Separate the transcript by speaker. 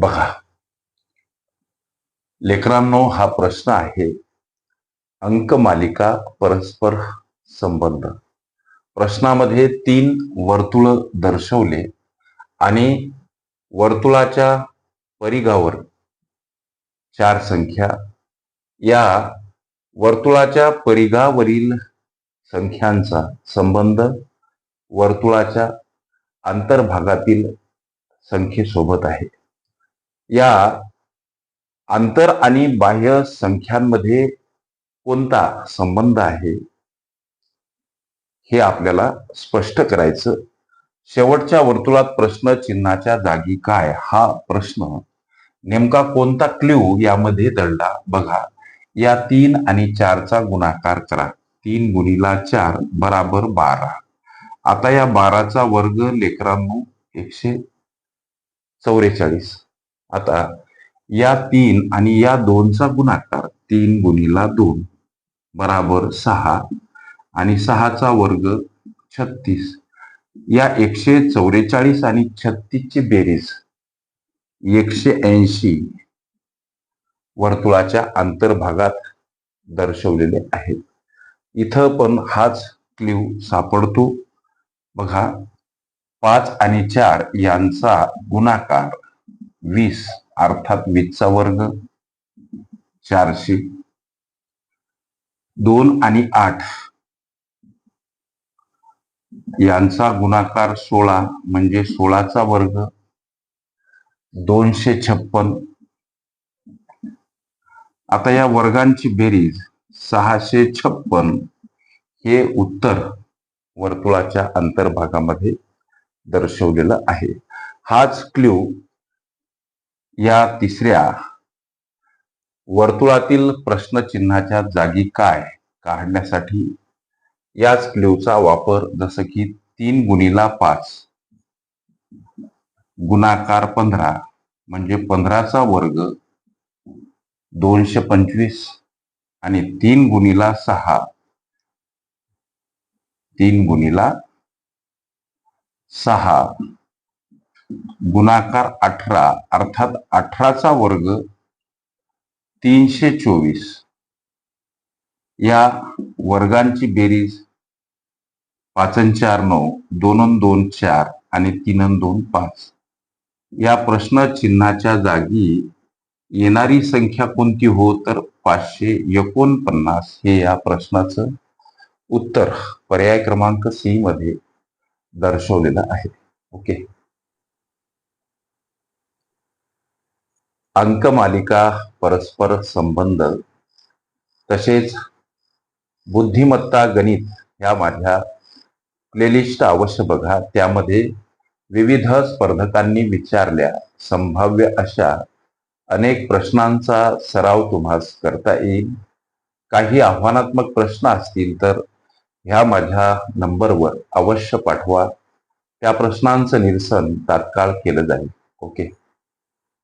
Speaker 1: बघा. लेकरांनो हा प्रश्न आहे अंक मालिका परस्पर संबंध. प्रश्नामध्ये तीन वर्तुळ दर्शवले आणि वर्तुळाच्या परिघावर चार संख्या. या वर्तुळाच्या परिघावरील संख्यांचा संबंध वर्तुळाच्या अंतर्भागातील संख्येसोबत आहे. या आंतर आणि बाह्य संख्यांमध्ये कोणता संबंध आहे? हे आपल्याला स्पष्ट करायचं. शेवटच्या वर्तुळात प्रश्न चिन्हाच्या जागी काय? हा प्रश्न नेमका कोणता क्ल्यू यामध्ये दडला? बघा. या तीन आणि चारचा गुणाकार करा. तीन गुणीला चार बराबर बारा. आता या बाराचा वर्ग लेकरांनो एकशे चौवेचाळीस आता या तीन आणि या दोनचा गुणाकार तीन गुणीला दोन बराबर सहा आणि सहाचा वर्ग छत्तीस. या एकशे चौवेचाळीस आणि छत्तीसची बेरीज एकशे ऐंशी वर्तुळाच्या अंतर्भागात दर्शवलेले आहेत. इथं पण हाच क्ल्यू सापडतो. बघा पाच आणि चार यांचा गुणाकार वीस अर्थात वीसचा वर्ग चारशे. दोन आणि आठ. यांचा गुणाकार सोळा म्हणजे सोळाचा वर्ग दोनशे छप्पन. आता या वर्गांची बेरीज सहाशे छप्पन हे उत्तर वर्तुळाच्या अंतर्भागामध्ये दर्शवलेलं आहे. हाच क्ल्यू या तिसऱ्या वर्तुळातील प्रश्नचिन्हाच्या जागी काय काढण्यासाठी याच क्ल्यूचा वापर जसं की तीन गुणीला पाच गुणाकार पंधरा म्हणजे पंधराचा वर्ग दोनशे पंचवीस आणि तीन गुणीला सहा. तीन गुणीला सहा. गुणाकार अठरा अर्थात अठराचा वर्ग तीनशे चोवीस. या वर्गांची बेरीज पाचन चार नऊ दोन दोन चार आणि तीन दोन पाच. या प्रश्न चिन्हाच्या जागी येणारी संख्या कोणती हो? तर पाचशे एकोणपन्नास हे या प्रश्नाचं उत्तर पर्याय क्रमांक सी मध्ये दर्शवलेलं आहे. ओके. अंकमालिका परस्पर संबंध तसेच बुद्धिमत्ता गणित ह्या माझ्या प्लेलिस्ट अवश्य बघा. त्यामध्ये विविध स्पर्धकांनी विचारल्या संभाव्य अशा अनेक प्रश्नांचा सराव तुम्हास करता येईल. काही आव्हानात्मक प्रश्न असतील तर ह्या माझ्या नंबरवर अवश्य पाठवा. त्या प्रश्नांचं निरसन तात्काळ केलं जाईल. ओके.